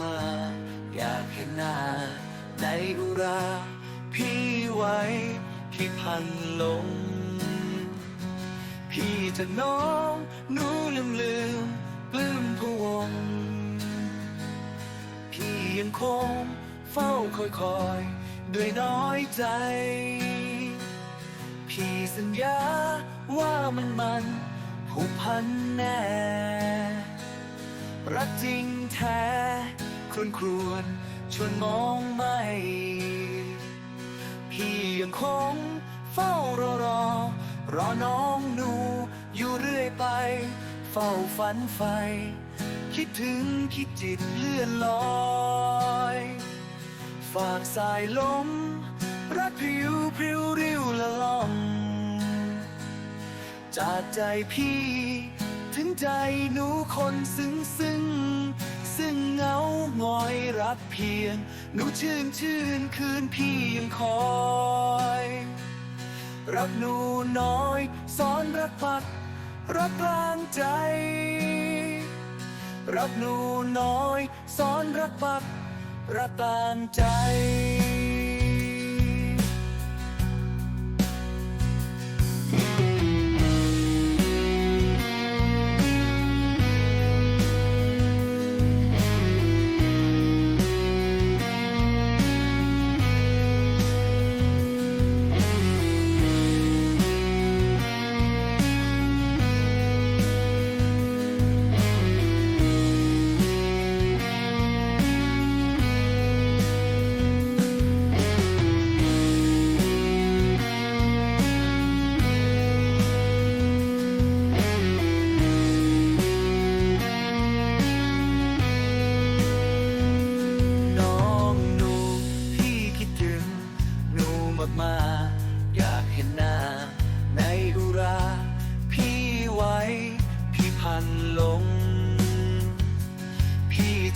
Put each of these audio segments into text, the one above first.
มา อยากเห็นหน้าในอุรา พี่ไว้พี่พันลง พี่จะน้องหนูลืมลืมปลื้มพวง พี่ยังคงเฝ้าคอยคอยด้วยน้อยใจ พี่สัญญาว่ามันมันผูกพันแน่ รักจริงแท้ครวนครวนชวนมองไม่ พี่ยังคงเฝ้ารอรอ รอน้องหนู อยู่เรื่อยไป เฝ้าฝันไฟ คิดถึงคิดจิตเลื่อนลอย ฝากสายลม รักผิวพริ้วริ้วละล่อง จากใจพี่ ถึงใจหนูคนซึ้งซึ้งซึ่งเงาหงอยรักเพียง หนูชื่นชื่นคืนพี่ยังคอย รักหนูน้อยสอนรักปัก รักกลางใจ รักหนูน้อยสอนรักปัก รักกลางใจ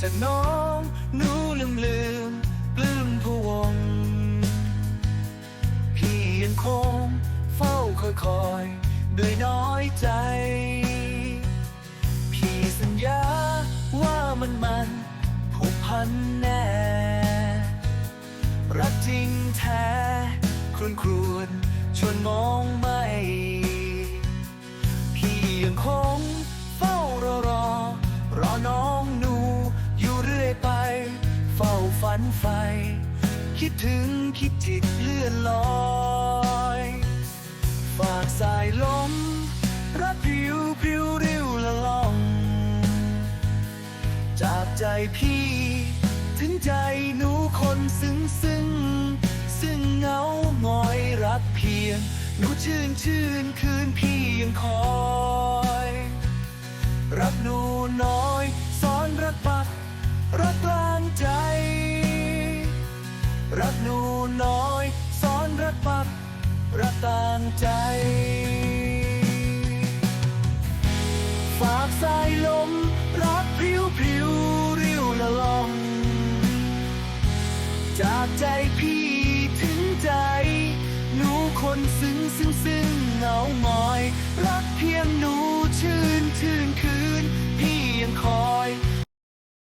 พี่จะน้องหนูลืมลืมปลื้มพะวง พี่ยังคงเฝ้าคอยคอยด้วยน้อยใจ พี่สัญญาว่ามันมันผูกพันแน่ รักจริงแท้ครวนครวนชวนมอง ฝันไฟ คิดถึงคิดจิตเลื่อนลอย ฝากสายลมรักผิวพริ้วริ้วละล่อง จากใจพี่ ถึงใจหนูคนซึ้งซึ้งซึ่งเงาหงอยรักเพียงหนูชื่นชื่นคืนพี่ยังคอย รักหนูน้อยสอนรักปั รักหนูน้อยสอนรักปักรักตางใจ ฝากสายลม รักพริ้วพริ้วริ้วละลอง จากใจพี่ถึงใจ หนูคนซึ้ง